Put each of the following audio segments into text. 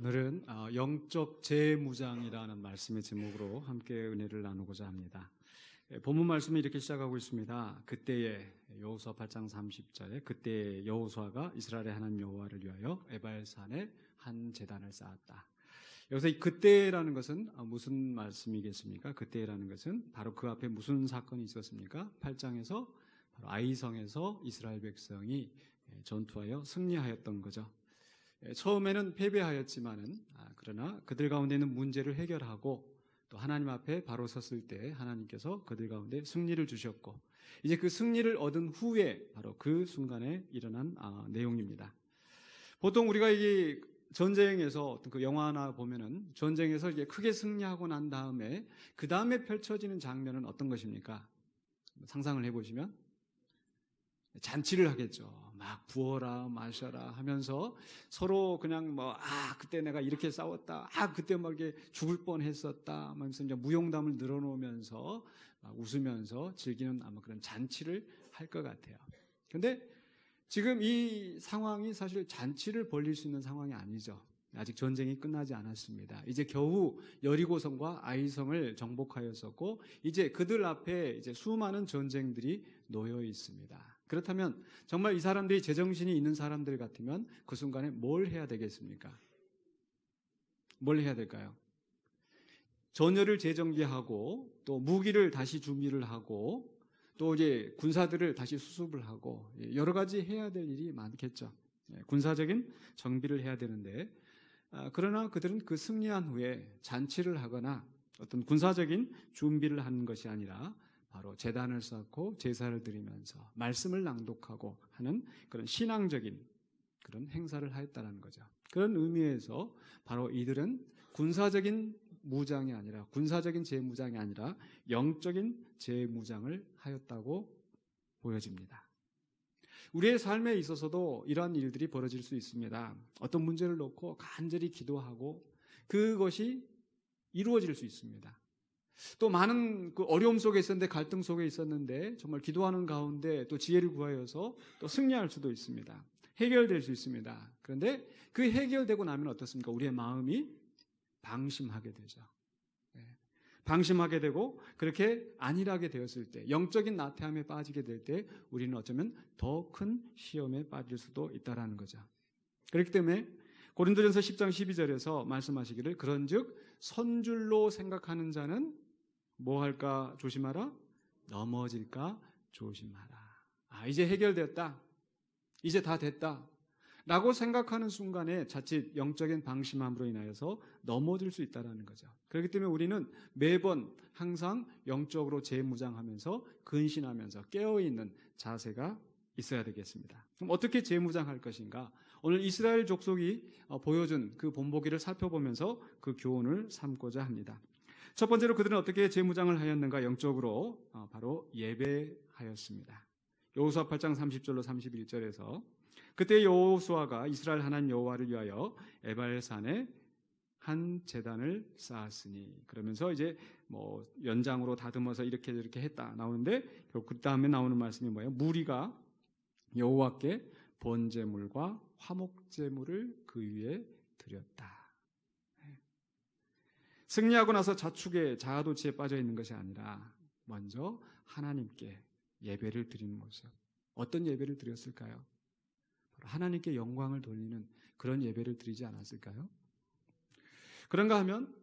오늘은 어, 영적 재무장이라는 말씀의 제목으로 함께 은혜를 나누고자 합니다. 예, 본문 말씀이 이렇게 시작하고 있습니다. 그때에 여호수아 8장 30절에 그때 여호수아가 이스라엘의 하나님 여호와를 위하여 에발산에 한 제단을 쌓았다. 여기서 이 그때라는 것은 어, 무슨 말씀이겠습니까? 그때라는 것은 바로 그 앞에 무슨 사건이 있었습니까? 8장에서 바로 아이성에서 이스라엘 백성이 예, 전투하여 승리하였던 거죠. 예, 처음에는 패배하였지만은 아, 그러나 그들 가운데 있는 문제를 해결하고 또 하나님 앞에 바로 섰을 때 하나님께서 그들 가운데 승리를 주셨고 이제 그 승리를 얻은 후에 바로 그 순간에 일어난 아, 내용입니다. 보통 우리가 이게 전쟁에서 그 영화나 보면은 전쟁에서 이게 크게 승리하고 난 다음에 그 다음에 펼쳐지는 장면은 어떤 것입니까? 상상을 해보시면 잔치를 하겠죠. 막 부어라 마셔라 하면서 서로 그냥 뭐 아 그때 내가 이렇게 싸웠다. 아 그때 막 이게 죽을 뻔 했었다. 하면서 이제 무용담을 늘어놓으면서 웃으면서 즐기는 아마 그런 잔치를 할 것 같아요. 근데 지금 이 상황이 사실 잔치를 벌릴 수 있는 상황이 아니죠. 아직 전쟁이 끝나지 않았습니다. 이제 겨우 여리고성과 아이성을 정복하였었고 이제 그들 앞에 이제 수많은 전쟁들이 놓여 있습니다. 그렇다면 정말 이 사람들이 제정신이 있는 사람들 같으면 그 순간에 뭘 해야 되겠습니까? 뭘 해야 될까요? 전열을 재정비하고 또 무기를 다시 준비를 하고 또 이제 군사들을 다시 수습을 하고 여러 가지 해야 될 일이 많겠죠. 예, 군사적인 정비를 해야 되는데 아, 그러나 그들은 그 승리한 후에 잔치를 하거나 어떤 군사적인 준비를 하는 것이 아니라 바로 재단을 쌓고 제사를 드리면서 말씀을 낭독하고 하는 그런 신앙적인 그런 행사를 하였다는 거죠. 그런 의미에서 바로 이들은 군사적인 무장이 아니라 군사적인 재무장이 아니라 영적인 재무장을 하였다고 보여집니다. 우리의 삶에 있어서도 이러한 일들이 벌어질 수 있습니다. 어떤 문제를 놓고 간절히 기도하고 그것이 이루어질 수 있습니다. 또 많은 그 어려움 속에 있었는데 갈등 속에 있었는데 정말 기도하는 가운데 또 지혜를 구하여서 또 승리할 수도 있습니다. 해결될 수 있습니다. 그런데 그 해결되고 나면 어떻습니까? 우리의 마음이 방심하게 되죠. 네. 방심하게 되고 그렇게 안일하게 되었을 때 영적인 나태함에 빠지게 될 때 우리는 어쩌면 더 큰 시험에 빠질 수도 있다라는 거죠. 그렇기 때문에 고린도전서 10장 12절에서 말씀하시기를 그런즉 선줄로 생각하는 자는 뭐 할까 조심하라? 넘어질까 조심하라. 아, 이제 해결됐다. 이제 다 됐다. 라고 생각하는 순간에 자칫 영적인 방심함으로 인하여서 넘어질 수 있다는 거죠. 그렇기 때문에 우리는 매번 항상 영적으로 재무장하면서 근신하면서 깨어 있는 자세가 있어야 되겠습니다. 그럼 어떻게 재무장할 것인가? 오늘 이스라엘 족속이 어, 보여준 그 본보기를 살펴보면서 그 교훈을 삼고자 합니다. 첫 번째로 그들은 어떻게 재무장을 하였는가 영적으로 어, 바로 예배하였습니다. 여호수아 8장 30절로 31절에서 그때 여호수아가 이스라엘 하나님 여호와를 위하여 에발산에 한 재단을 쌓았으니 그러면서 이제 뭐 연장으로 다듬어서 이렇게 이렇게 했다 나오는데 그 다음에 나오는 말씀이 뭐예요? 무리가 여호와께 번제물과 화목제물을 그 위에 드렸다. 승리하고 나서 자축에 자아도취에 빠져 있는 것이 아니라 먼저 하나님께 예배를 드리는 모습. 어떤 예배를 드렸을까요? 하나님께 영광을 돌리는 그런 예배를 드리지 않았을까요? 그런가 하면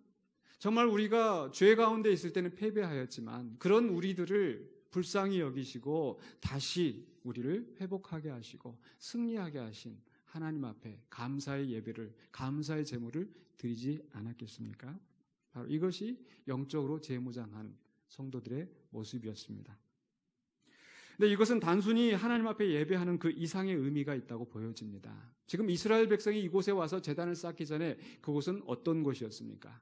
정말 우리가 죄 가운데 있을 때는 패배하였지만 그런 우리들을 불쌍히 여기시고 다시 우리를 회복하게 하시고 승리하게 하신 하나님 앞에 감사의 예배를 감사의 제물을 드리지 않았겠습니까? 바로 이것이 영적으로 재무장한 성도들의 모습이었습니다. 근데 이것은 단순히 하나님 앞에 예배하는 그 이상의 의미가 있다고 보여집니다. 지금 이스라엘 백성이 이곳에 와서 재단을 쌓기 전에 그곳은 어떤 곳이었습니까?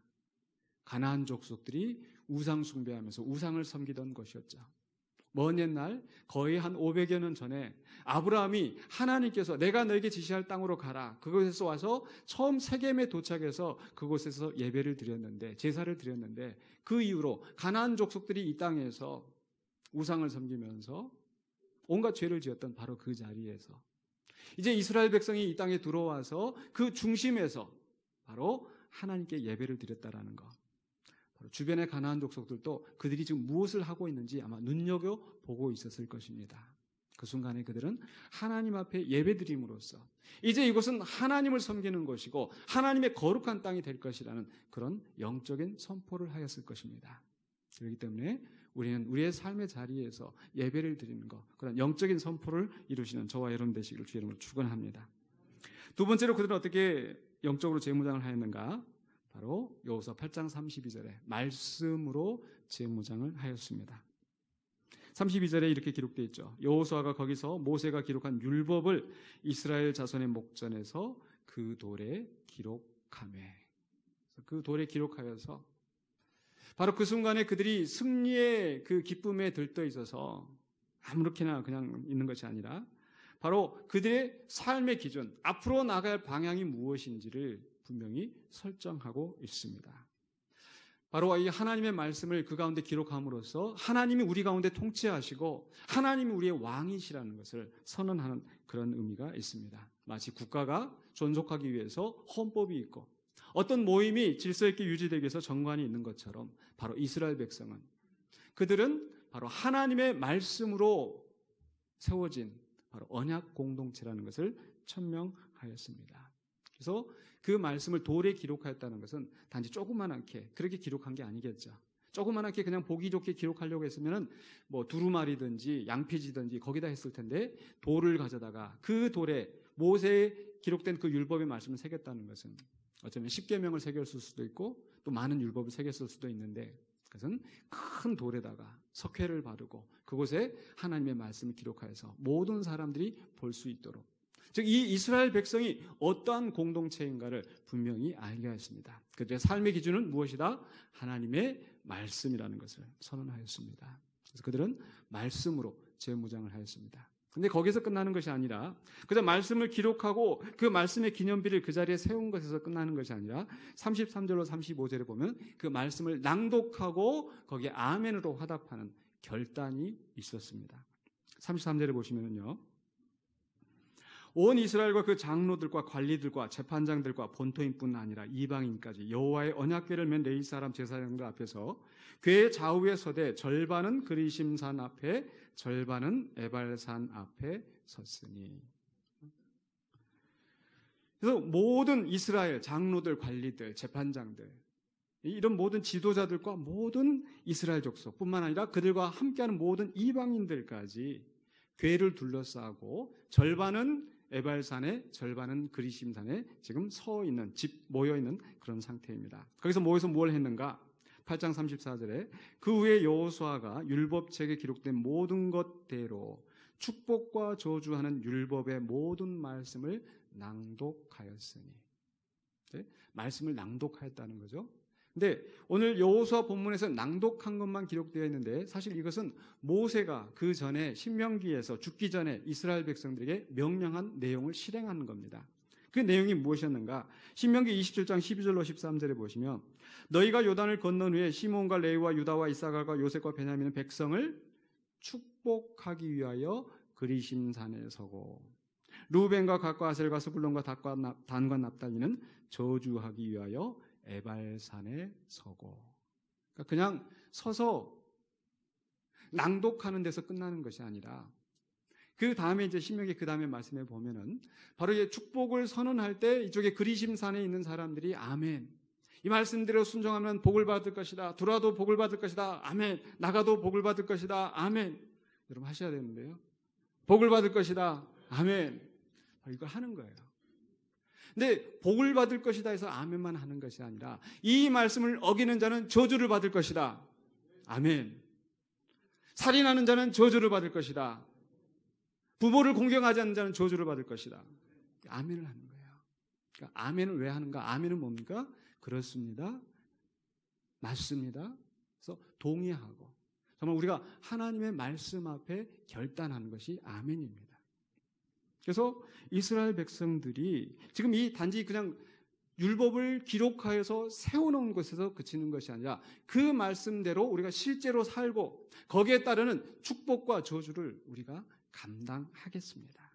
가나안 족속들이 우상 숭배하면서 우상을 섬기던 것이었죠. 먼 옛날 거의 한 500여 년 전에 아브라함이 하나님께서 내가 너에게 지시할 땅으로 가라. 그곳에서 와서 처음 세겜에 도착해서 그곳에서 예배를 드렸는데 제사를 드렸는데 그 이후로 가나안 족속들이 이 땅에서 우상을 섬기면서 온갖 죄를 지었던 바로 그 자리에서 이제 이스라엘 백성이 이 땅에 들어와서 그 중심에서 바로 하나님께 예배를 드렸다라는 것. 주변의 가나안 족속들도 그들이 지금 무엇을 하고 있는지 아마 눈여겨 보고 있었을 것입니다. 그 순간에 그들은 하나님 앞에 예배드림으로써 이제 이곳은 하나님을 섬기는 것이고 하나님의 거룩한 땅이 될 것이라는 그런 영적인 선포를 하였을 것입니다. 그렇기 때문에 우리는 우리의 삶의 자리에서 예배를 드리는 것, 그런 영적인 선포를 이루시는 저와 여러분 되시기를 주 이름으로 축원합니다. 두 번째로 그들은 어떻게 영적으로 재무장을 하였는가? 바로 여호수아 8장 32절에 말씀으로 재무장을 하였습니다. 32절에 이렇게 기록되어 있죠. 여호수아가 거기서 모세가 기록한 율법을 이스라엘 자손의 목전에서 그 돌에 기록하매 그 돌에 기록하여서 바로 그 순간에 그들이 승리의 그 기쁨에 들떠 있어서 아무렇게나 그냥 있는 것이 아니라 바로 그들의 삶의 기준, 앞으로 나갈 방향이 무엇인지를 분명히 설정하고 있습니다. 바로 이 하나님의 말씀을 그 가운데 기록함으로써 하나님이 우리 가운데 통치하시고 하나님이 우리의 왕이시라는 것을 선언하는 그런 의미가 있습니다. 마치 국가가 존속하기 위해서 헌법이 있고 어떤 모임이 질서 있게 유지되기 위해서 정관이 있는 것처럼 바로 이스라엘 백성은 그들은 바로 하나님의 말씀으로 세워진 바로 언약 공동체라는 것을 천명하였습니다. 그래서 그 말씀을 돌에 기록하였다는 것은 단지 조그만하게 그렇게 기록한 게 아니겠죠. 조그만하게 그냥 보기 좋게 기록하려고 했으면은 뭐 두루마리든지 양피지든지 거기다 했을 텐데 돌을 가져다가 그 돌에 모세에 기록된 그 율법의 말씀을 새겼다는 것은 어쩌면 십계명을 새겼을 수도 있고 또 많은 율법을 새겼을 수도 있는데 그것은 큰 돌에다가 석회를 바르고 그곳에 하나님의 말씀을 기록하여서 모든 사람들이 볼 수 있도록 즉 이 이스라엘 백성이 어떠한 공동체인가를 분명히 알게 했습니다. 그들의 삶의 기준은 무엇이다? 하나님의 말씀이라는 것을 선언하였습니다. 그래서 그들은 말씀으로 재무장을 하였습니다. 근데 거기서 끝나는 것이 아니라 그저 말씀을 기록하고 그 말씀의 기념비를 그 자리에 세운 것에서 끝나는 것이 아니라 33절로 35절에 보면 그 말씀을 낭독하고 거기에 아멘으로 화답하는 결단이 있었습니다. 33절에 보시면요. 온 이스라엘과 그 장로들과 관리들과 재판장들과 본토인뿐 아니라 이방인까지 여호와의 언약궤를 맨 레이 사람 제사장들 앞에서 궤 좌우에 서되 절반은 그리심산 앞에 절반은 에발산 앞에 섰으니. 그래서 모든 이스라엘 장로들, 관리들, 재판장들 이런 모든 지도자들과 모든 이스라엘 족속뿐만 아니라 그들과 함께하는 모든 이방인들까지 궤를 둘러싸고 절반은 에발산에 절반은 그리심산에 지금 서 있는 집 모여 있는 그런 상태입니다. 거기서 모여서 뭘 했는가? 8장 34절에 그 후에 여호수아가 율법책에 기록된 모든 것대로 축복과 저주하는 율법의 모든 말씀을 낭독하였으니 네? 말씀을 낭독하였다는 거죠. 근데 오늘 여호수아 본문에서 낭독한 것만 기록되어 있는데 사실 이것은 모세가 그 전에 신명기에서 죽기 전에 이스라엘 백성들에게 명령한 내용을 실행하는 겁니다. 그 내용이 무엇이었는가? 신명기 27장 12절로 13절에 보시면 너희가 요단을 건넌 후에 시몬과 레이와 유다와 이사갈과 요셉과 베냐민은 백성을 축복하기 위하여 그리심산에 서고 루벤과 각과 아셀과 스불론과 단과 납달리는 저주하기 위하여 에발산에 서고. 그러니까 그냥 서서 낭독하는 데서 끝나는 것이 아니라 그 다음에 이제 신명기 그 다음에 말씀해 보면은 바로 이 축복을 선언할 때 이쪽에 그리심산에 있는 사람들이 아멘. 이 말씀대로 순종하면 복을 받을 것이다. 들어도 복을 받을 것이다. 아멘. 나가도 복을 받을 것이다. 아멘. 여러분 하셔야 되는데요. 복을 받을 것이다. 아멘. 이걸 하는 거예요 근데 복을 받을 것이다 해서 아멘만 하는 것이 아니라 이 말씀을 어기는 자는 저주를 받을 것이다. 아멘. 살인하는 자는 저주를 받을 것이다. 부모를 공경하지 않는 자는 저주를 받을 것이다. 아멘을 하는 거예요. 그러니까 아멘을 왜 하는가? 아멘은 뭡니까? 그렇습니다. 맞습니다. 그래서 동의하고 정말 우리가 하나님의 말씀 앞에 결단하는 것이 아멘입니다. 그래서 이스라엘 백성들이 지금 이 단지 그냥 율법을 기록하여서 세워놓은 것에서 그치는 것이 아니라 그 말씀대로 우리가 실제로 살고 거기에 따르는 축복과 저주를 우리가 감당하겠습니다.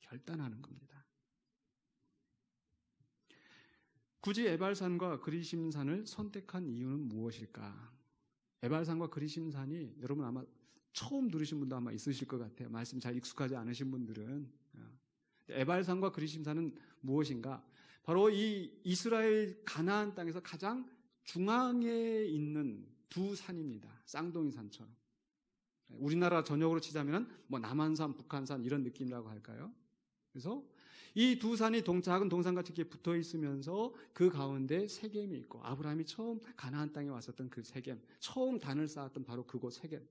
결단하는 겁니다. 굳이 에발산과 그리심산을 선택한 이유는 무엇일까? 에발산과 그리심산이 여러분 아마 처음 들으신 분도 아마 있으실 것 같아요. 말씀 잘 익숙하지 않으신 분들은 에발산과 그리심산은 무엇인가? 바로 이 이스라엘 가나안 땅에서 가장 중앙에 있는 두 산입니다. 쌍둥이 산처럼. 우리나라 전역으로 치자면 뭐 남한산, 북한산 이런 느낌이라고 할까요? 그래서 이 두 산이 동, 작은 동산같이 이렇게 붙어 있으면서 그 가운데 세겜이 있고 아브라함이 처음 가나안 땅에 왔었던 그 세겜, 처음 단을 쌓았던 바로 그곳 세겜.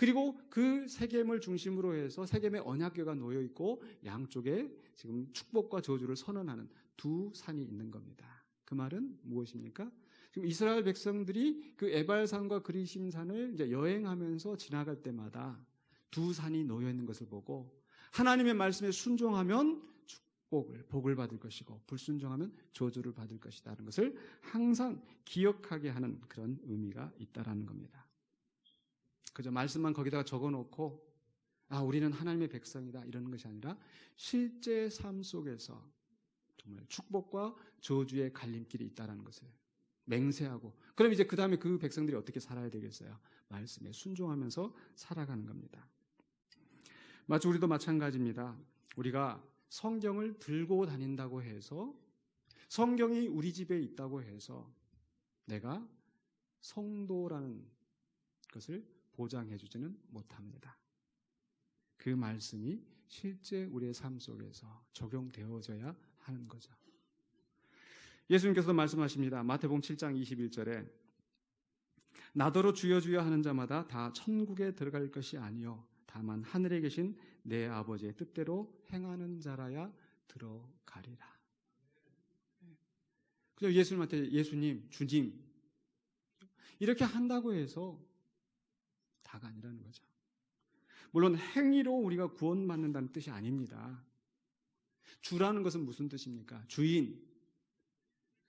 그리고 그 세겜을 중심으로 해서 세겜의 언약궤가 놓여 있고 양쪽에 지금 축복과 저주를 선언하는 두 산이 있는 겁니다. 그 말은 무엇입니까? 지금 이스라엘 백성들이 그 에발산과 그리심산을 이제 여행하면서 지나갈 때마다 두 산이 놓여 있는 것을 보고 하나님의 말씀에 순종하면 축복을 복을 받을 것이고 불순종하면 저주를 받을 것이다라는 것을 항상 기억하게 하는 그런 의미가 있다라는 겁니다. 그저 말씀만 거기다가 적어 놓고 아 우리는 하나님의 백성이다 이러는 것이 아니라 실제 삶 속에서 정말 축복과 저주의 갈림길이 있다라는 것을 맹세하고 그럼 이제 그 다음에 그 백성들이 어떻게 살아야 되겠어요? 말씀에 순종하면서 살아가는 겁니다. 마치 우리도 마찬가지입니다. 우리가 성경을 들고 다닌다고 해서 성경이 우리 집에 있다고 해서 내가 성도라는 것을 보장해 주지는 못합니다. 그 말씀이 실제 우리의 삶 속에서 적용되어져야 하는 거죠. 예수님께서 말씀하십니다. 마태복음 7장 21절에 나더러 주여 주여 하는 자마다 다 천국에 들어갈 것이 아니요 다만 하늘에 계신 내 아버지의 뜻대로 행하는 자라야 들어가리라. 그래서 예수님한테 예수님, 주님 이렇게 한다고 해서 다가 아니라는 거죠. 물론 행위로 우리가 구원받는다는 뜻이 아닙니다. 주라는 것은 무슨 뜻입니까? 주인.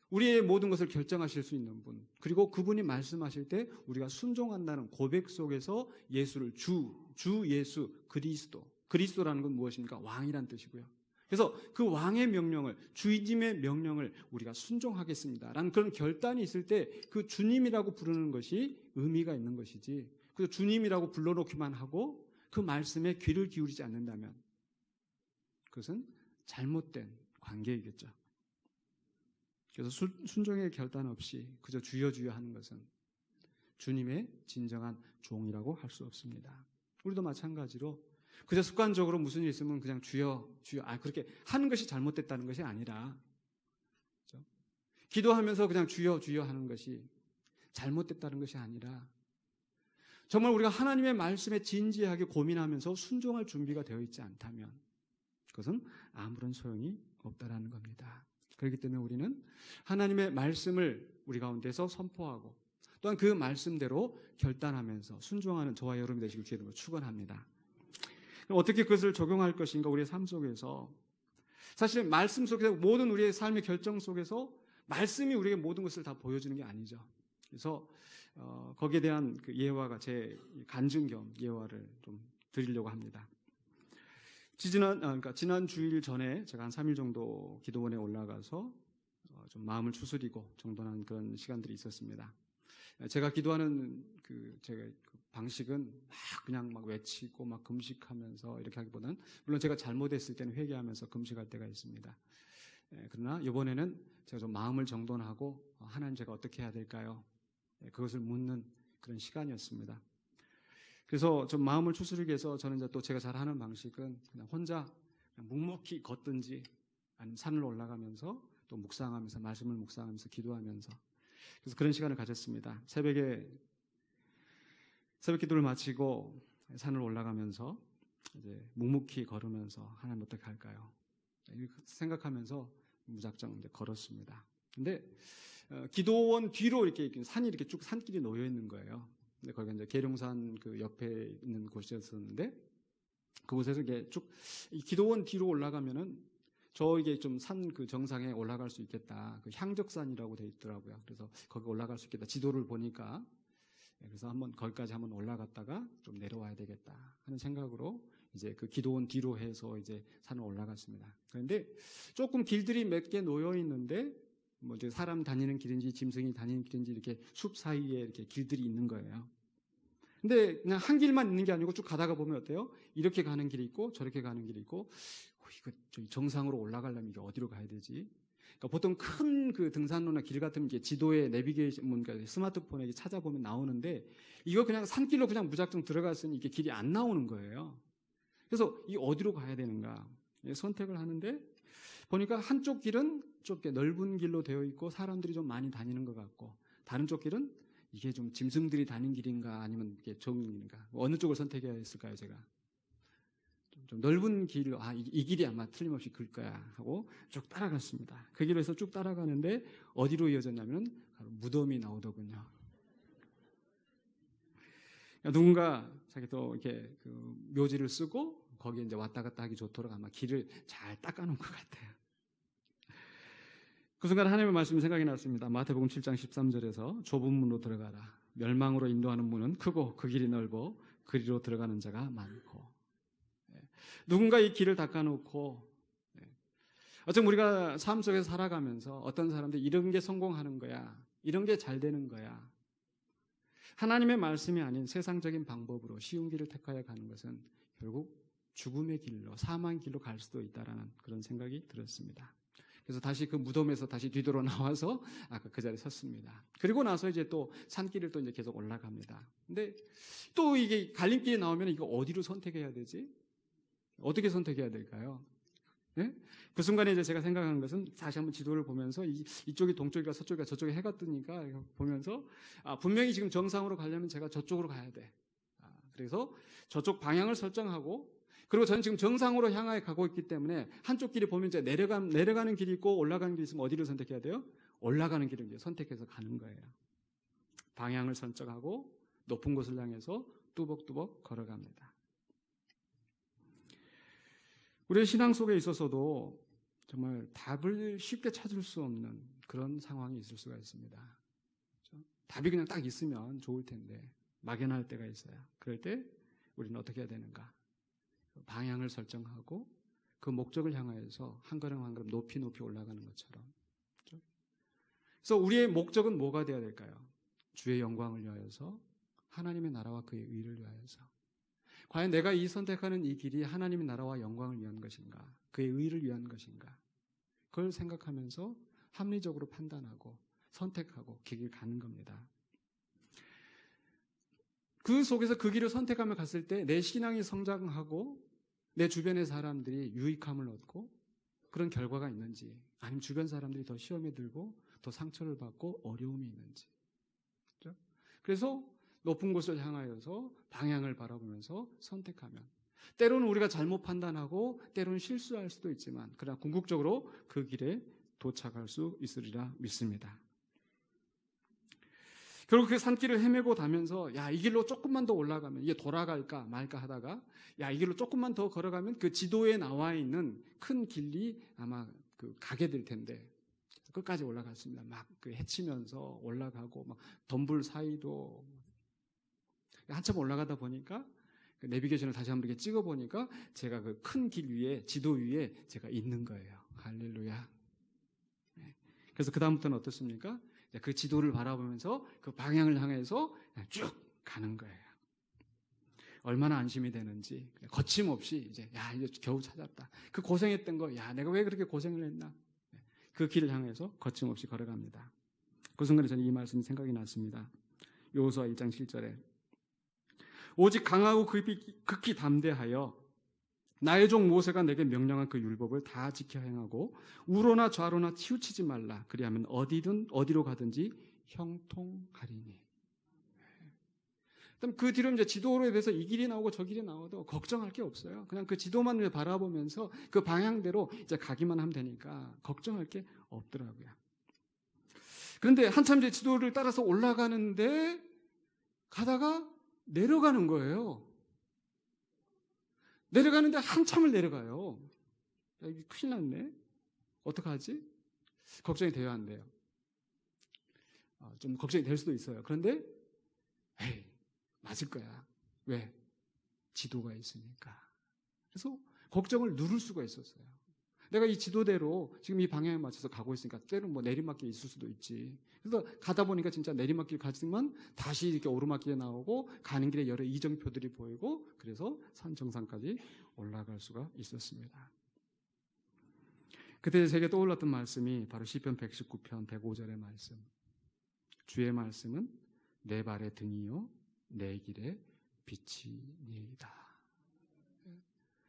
우리의 모든 것을 결정하실 수 있는 분. 그리고 그분이 말씀하실 때 우리가 순종한다는 고백 속에서 예수를 주, 주 예수, 그리스도. 그리스도라는 건 무엇입니까? 왕이란 뜻이고요. 그래서 그 왕의 명령을, 주인님의 명령을 우리가 순종하겠습니다. 라는 그런 결단이 있을 때 그 주님이라고 부르는 것이 의미가 있는 것이지. 그래서 주님이라고 불러놓기만 하고 그 말씀에 귀를 기울이지 않는다면 그것은 잘못된 관계이겠죠. 그래서 순종의 결단 없이 그저 주여 주여 하는 것은 주님의 진정한 종이라고 할 수 없습니다. 우리도 마찬가지로 그저 습관적으로 무슨 일 있으면 그냥 주여 주여 아 그렇게 하는 것이 잘못됐다는 것이 아니라 그렇죠? 기도하면서 그냥 주여 주여 하는 것이 잘못됐다는 것이 아니라 정말 우리가 하나님의 말씀에 진지하게 고민하면서 순종할 준비가 되어 있지 않다면 그것은 아무런 소용이 없다라는 겁니다. 그렇기 때문에 우리는 하나님의 말씀을 우리 가운데서 선포하고 또한 그 말씀대로 결단하면서 순종하는 저와 여러분 되시길 주님으로 축원합니다. 어떻게 그것을 적용할 것인가 우리의 삶 속에서 사실 말씀 속에서 모든 우리의 삶의 결정 속에서 말씀이 우리에게 모든 것을 다 보여주는 게 아니죠. 그래서 어, 거기에 대한 그 예화가 제 간증 겸 예화를 좀 드리려고 합니다. 지난, 아, 그러니까 지난 주일 전에 제가 한 3일 정도 기도원에 올라가서 어, 좀 마음을 추스리고 정돈한 그런 시간들이 있었습니다. 제가 기도하는 그 제가 그 방식은 막 그냥 막 외치고 막 금식하면서 이렇게 하기보다는 물론 제가 잘못했을 때는 회개하면서 금식할 때가 있습니다. 그러나 이번에는 제가 좀 마음을 정돈하고 어, 하나님 제가 어떻게 해야 될까요? 예, 그것을 묻는 그런 시간이었습니다. 그래서 좀 마음을 추스르기 위해서 저는 이제 또 제가 잘 하는 방식은 그냥 혼자 그냥 묵묵히 걷든지 아니면 산을 올라가면서 또 묵상하면서 말씀을 묵상하면서 기도하면서 그래서 그런 시간을 가졌습니다. 새벽에 새벽 기도를 마치고 산을 올라가면서 이제 묵묵히 걸으면서 하나님 어떻게 할까요? 생각하면서 무작정 이제 걸었습니다. 근데 어, 기도원 뒤로 이렇게 산이 이렇게 쭉 산길이 놓여 있는 거예요. 근데 거기가 이제 계룡산 그 옆에 있는 곳이었었는데 그곳에서 이게 쭉 기도원 뒤로 올라가면은 저 이게 좀 산 그 정상에 올라갈 수 있겠다. 그 향적산이라고 돼 있더라고요. 그래서 거기 올라갈 수 있겠다. 지도를 보니까 예, 그래서 한번 거기까지 한번 올라갔다가 좀 내려와야 되겠다 하는 생각으로 이제 그 기도원 뒤로 해서 이제 산을 올라갔습니다. 그런데 조금 길들이 몇 개 놓여 있는데 뭐 이제 사람 다니는 길인지 짐승이 다니는 길인지 이렇게 숲 사이에 이렇게 길들이 있는 거예요. 근데 그냥 한 길만 있는 게 아니고 쭉 가다가 보면 어때요? 이렇게 가는 길이 있고 저렇게 가는 길이 있고 어, 이거 정상으로 올라가려면 이게 어디로 가야 되지? 그러니까 보통 큰 그 등산로나 길 같은 게 지도에 내비게이션 뭔가 스마트폰에 찾아보면 나오는데 이거 그냥 산길로 그냥 무작정 들어갔으니 이게 길이 안 나오는 거예요. 그래서 이 어디로 가야 되는가 예, 선택을 하는데 보니까 한쪽 길은 좁게 넓은 길로 되어 있고 사람들이 좀 많이 다니는 것 같고 다른 쪽 길은 이게 좀 짐승들이 다니는 길인가 아니면 이게 길인가? 어느 쪽을 선택해야 했을까요 제가? 좀, 좀 넓은 길을 아이 길이 아마 틀림없이 글 거야 하고 쭉 따라갔습니다. 그 길에서 쭉 따라가는데 어디로 이어졌냐면 무덤이 나오더군요. 누군가 자기 또 이렇게 그 묘지를 쓰고 거기에 이제 왔다 갔다 하기 좋도록 아마 길을 잘 닦아놓은 것 같아요. 그 순간 하나님의 말씀이 생각이 났습니다. 마태복음 7장 13절에서 좁은 문으로 들어가라. 멸망으로 인도하는 문은 크고 그 길이 넓어 그리로 들어가는 자가 많고. 예. 누군가 이 길을 닦아놓고 예. 어쩜 우리가 삶 속에서 살아가면서 어떤 사람들이 이런 게 성공하는 거야. 이런 게 잘 되는 거야. 하나님의 말씀이 아닌 세상적인 방법으로 쉬운 길을 택하여 가는 것은 결국 죽음의 길로 사망 길로 갈 수도 있다라는 그런 생각이 들었습니다. 그래서 다시 그 무덤에서 다시 뒤돌아 나와서 아까 그 자리에 섰습니다. 그리고 나서 이제 또 산길을 또 이제 계속 올라갑니다. 근데 또 이게 갈림길에 나오면 이거 어디로 선택해야 되지? 어떻게 선택해야 될까요? 네? 그 순간에 이제 제가 생각하는 것은 다시 한번 지도를 보면서 이, 이쪽이 동쪽이가 서쪽이가 저쪽에 해가 뜨니까 보면서 아, 분명히 지금 정상으로 가려면 제가 저쪽으로 가야 돼. 아, 그래서 저쪽 방향을 설정하고 그리고 저는 지금 정상으로 향하여 가고 있기 때문에 한쪽 길이 보면 이제 내려가, 내려가는 길이 있고 올라가는 길이 있으면 어디를 선택해야 돼요? 올라가는 길을 이제 선택해서 가는 거예요. 방향을 선정하고 높은 곳을 향해서 뚜벅뚜벅 걸어갑니다. 우리의 신앙 속에 있어서도 정말 답을 쉽게 찾을 수 없는 그런 상황이 있을 수가 있습니다. 그렇죠? 답이 그냥 딱 있으면 좋을 텐데 막연할 때가 있어요. 그럴 때 우리는 어떻게 해야 되는가? 방향을 설정하고 그 목적을 향하여서 한 걸음 한 걸음 높이 높이 올라가는 것처럼. 그렇죠? 그래서 우리의 목적은 뭐가 되어야 될까요? 주의 영광을 위하여서 하나님의 나라와 그의 의를 위하여서 과연 내가 이 선택하는 이 길이 하나님의 나라와 영광을 위한 것인가? 그의 의를 위한 것인가? 그걸 생각하면서 합리적으로 판단하고 선택하고 그길 가는 겁니다. 그 속에서 그 길을 선택하며 갔을 때 내 신앙이 성장하고 내 주변의 사람들이 유익함을 얻고 그런 결과가 있는지 아니면 주변 사람들이 더 시험에 들고 더 상처를 받고 어려움이 있는지 그렇죠? 그래서 높은 곳을 향하여서 방향을 바라보면서 선택하면 때로는 우리가 잘못 판단하고 때로는 실수할 수도 있지만 그러나 궁극적으로 그 길에 도착할 수 있으리라 믿습니다. 결국 그 산길을 헤매고 다면서 야, 이 길로 조금만 더 올라가면 이게 돌아갈까 말까 하다가 야, 이 길로 조금만 더 걸어가면 그 지도에 나와 있는 큰 길이 아마 그 가게 될 텐데 끝까지 올라갔습니다. 막그 헤치면서 올라가고 막 덤불 사이도 한참 올라가다 보니까 그 내비게이션을 다시 한번 이렇게 찍어 보니까 제가 그 큰 길 위에 지도 위에 제가 있는 거예요. 할렐루야. 네. 그래서 그 다음부터는 어떻습니까? 그 지도를 바라보면서 그 방향을 향해서 쭉 가는 거예요. 얼마나 안심이 되는지 거침없이 이제 야 이제 겨우 찾았다. 그 고생했던 거, 야 내가 왜 그렇게 고생을 했나? 그 길을 향해서 거침없이 걸어갑니다. 그 순간에 저는 이 말씀이 생각이 났습니다. 요호수아 1장 7절에 오직 강하고 극히, 극히 담대하여 나의 종 모세가 내게 명령한 그 율법을 다 지켜 행하고 우로나 좌로나 치우치지 말라. 그리하면 어디든 어디로 가든지 형통하리니. 그럼 그 뒤로 이제 지도로 대해서 이 길이 나오고 저 길이 나와도 걱정할 게 없어요. 그냥 그 지도만 바라보면서 그 방향대로 이제 가기만 하면 되니까 걱정할 게 없더라고요. 그런데 한참 이제 지도를 따라서 올라가는데 가다가 내려가는 거예요. 내려가는데 한참을 내려가요. 야, 이게 큰일 났네. 어떡하지? 걱정이 돼야 한대요. 어, 좀 걱정이 될 수도 있어요. 그런데, 에이, 맞을 거야. 왜? 지도가 있으니까. 그래서 걱정을 누를 수가 있었어요. 내가 이 지도대로 지금 이 방향에 맞춰서 가고 있으니까 때로는 뭐 내리막길 있을 수도 있지. 그래서 가다 보니까 진짜 내리막길 가지만 다시 이렇게 오르막길에 나오고 가는 길에 여러 이정표들이 보이고 그래서 산 정상까지 올라갈 수가 있었습니다. 그때 제게 떠올랐던 말씀이 바로 시편 119편 105절의 말씀. 주의 말씀은 내 발의 등이요 내 길의 빛이니이다.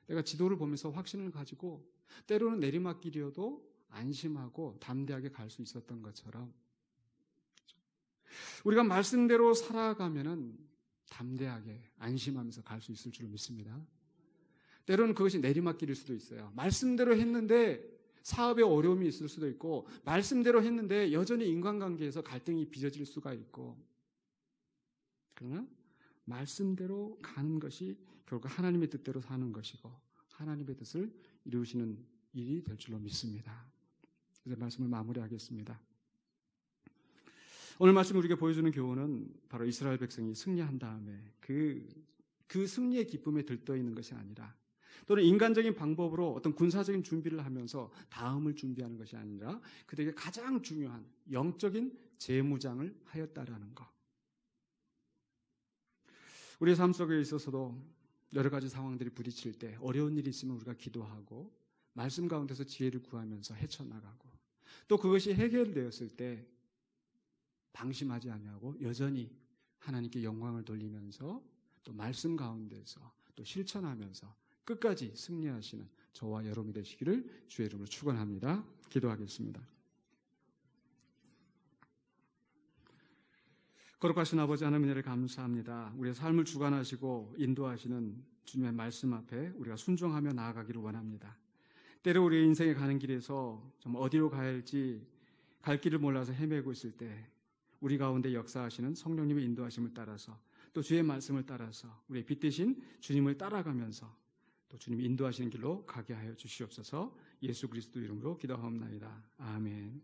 내가 지도를 보면서 확신을 가지고 때로는 내리막길이어도 안심하고 담대하게 갈 수 있었던 것처럼 우리가 말씀대로 살아가면은 담대하게 안심하면서 갈 수 있을 줄 믿습니다. 때로는 그것이 내리막길일 수도 있어요. 말씀대로 했는데 사업에 어려움이 있을 수도 있고 말씀대로 했는데 여전히 인간관계에서 갈등이 빚어질 수가 있고 그러나 말씀대로 가는 것이 결국 하나님의 뜻대로 사는 것이고 하나님의 뜻을 이루시는 일이 될 줄로 믿습니다. 그래서 말씀을 마무리하겠습니다. 오늘 말씀 우리에게 보여주는 교훈은 바로 이스라엘 백성이 승리한 다음에 그, 그 승리의 기쁨에 들떠 있는 것이 아니라 또는 인간적인 방법으로 어떤 군사적인 준비를 하면서 다음을 준비하는 것이 아니라 그들에게 가장 중요한 영적인 재무장을 하였다라는 것. 우리의 삶 속에 있어서도 여러 가지 상황들이 부딪힐 때 어려운 일이 있으면 우리가 기도하고 말씀 가운데서 지혜를 구하면서 헤쳐나가고 또 그것이 해결되었을 때 방심하지 아니하고 여전히 하나님께 영광을 돌리면서 또 말씀 가운데서 또 실천하면서 끝까지 승리하시는 저와 여러분이 되시기를 주의 이름으로 축원합니다. 기도하겠습니다. 거룩하신 아버지 하나님 은혜를 감사합니다. 우리의 삶을 주관하시고 인도하시는 주님의 말씀 앞에 우리가 순종하며 나아가기를 원합니다. 때로 우리 인생에 가는 길에서 정말 어디로 가야 할지 갈 길을 몰라서 헤매고 있을 때 우리 가운데 역사하시는 성령님의 인도하심을 따라서 또 주의 말씀을 따라서 우리의 빛 대신 주님을 따라가면서 또 주님 인도하시는 길로 가게 하여 주시옵소서 예수 그리스도 이름으로 기도하옵나이다. 아멘.